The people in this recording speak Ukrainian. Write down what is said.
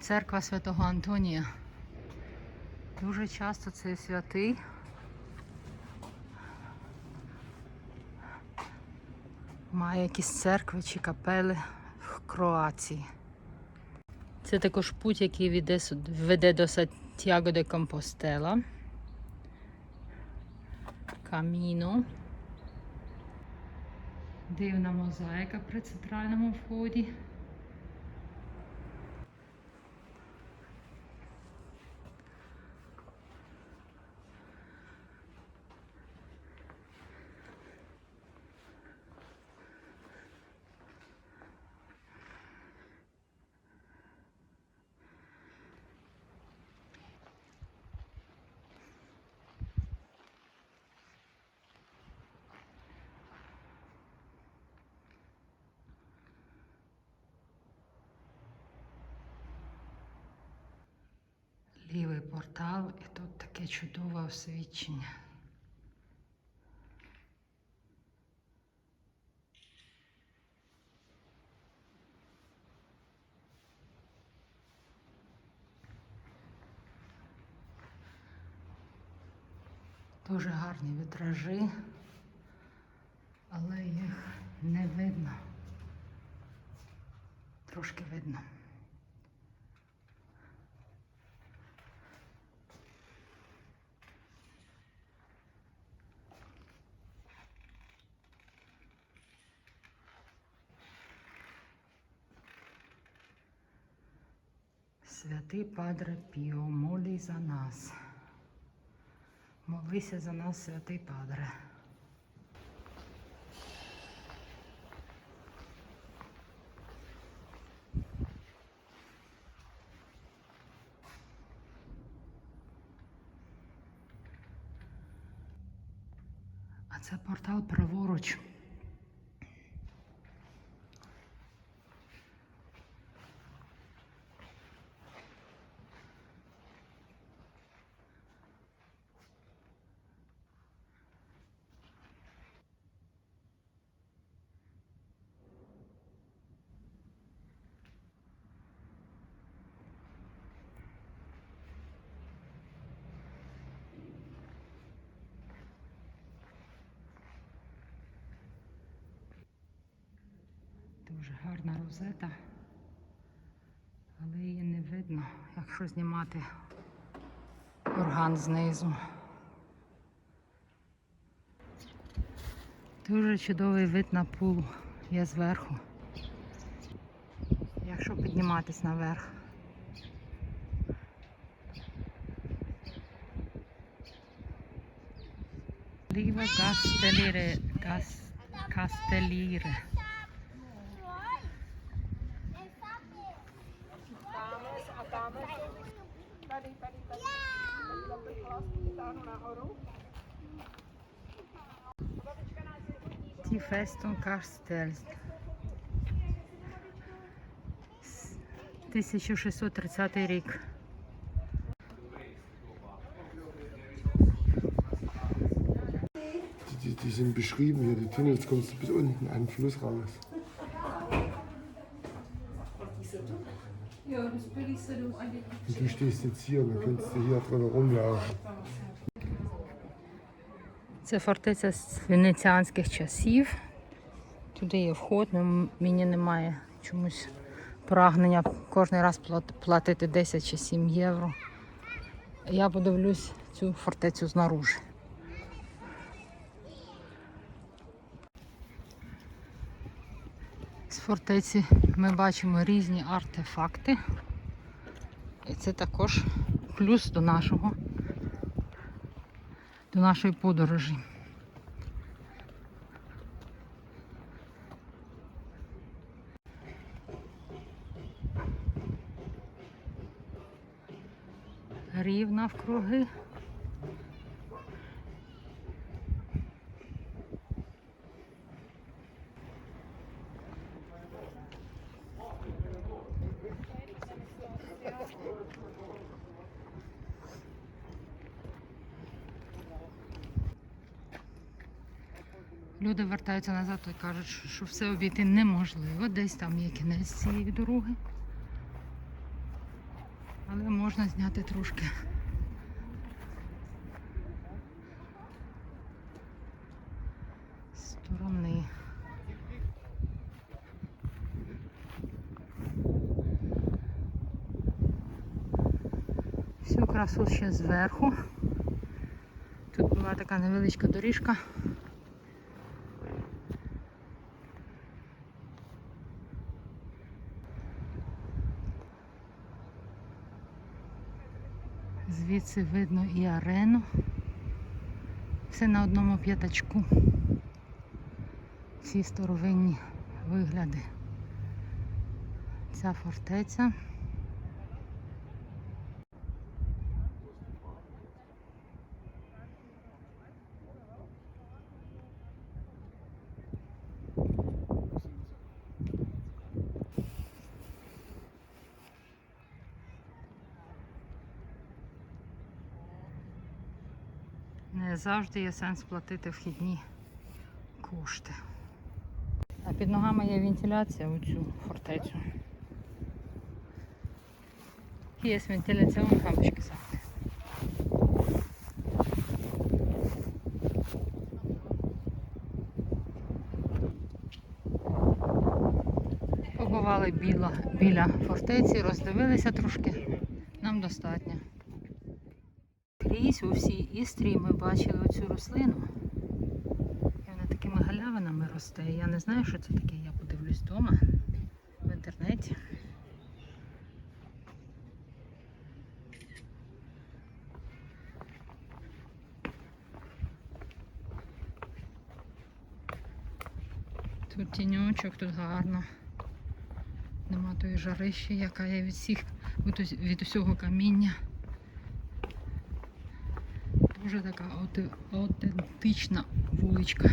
Церква Святого Антонія. Дуже часто цей святий. Має якісь церкви чи капели в Кроації. Це також путь, який веде, веде до Сантьяго де Компостела. Каміно. Дивна мозаїка при центральному вході. Лівий портал і тут таке чудове освічення. Дуже гарні вітражі, але їх не видно. Трошки видно. Святий Падре Піо, молій за нас. Молися за нас, святий Падре. А це портал праворуч. Дуже гарна розета, але її не видно, якщо знімати орган знизу. Дуже чудовий вид на пул є зверху. Якщо підніматись наверх. Ліва Гастеліре, Гас, Кастеліре. tady, tady, tady. Tady za ty hlasky vytáhnu nahoru. Ті Фестон Кастель. 1630 рік. Die, die, die sind beschrieben hier, die Tunnels kommst du bis unten an den Fluss raus. Und du stehst jetzt hier, dann kannst du hier drin rumlaufen. Це фортеця з венеціанських часів. Туди є вход, але мені немає чомусь прагнення кожен раз платити 10 чи 7 євро. Я подивлюсь цю фортецю знаружи. З фортеці ми бачимо різні артефакти. І це також плюс до нашого, до нашої подорожі. Рів навкруги. Люди вертаються назад і кажуть, що все обійти неможливо. Десь там є кінець цієї дороги. Але можна зняти трошки. Сторони. Всю красу ще зверху. Тут була така невеличка доріжка. Звідси видно і арену. Все на одному п'ятачку. Ці старовинні вигляди. Ця фортеця. Завжди є сенс платити вхідні кошти. А під ногами є вентиляція у цю фортецю. Є вентиляційні лампочки завжди. Побували біля, біля фортеці, роздивилися трошки. Нам достатньо. Крізь у всій істрі ми бачили оцю рослину. І вона такими галявинами росте. Я не знаю, що це таке. Я подивлюсь вдома в інтернеті. Тут тіньочок, тут гарно. Нема тої жарищі, яка є від всіх від усього каміння. Дуже така аутентична вуличка.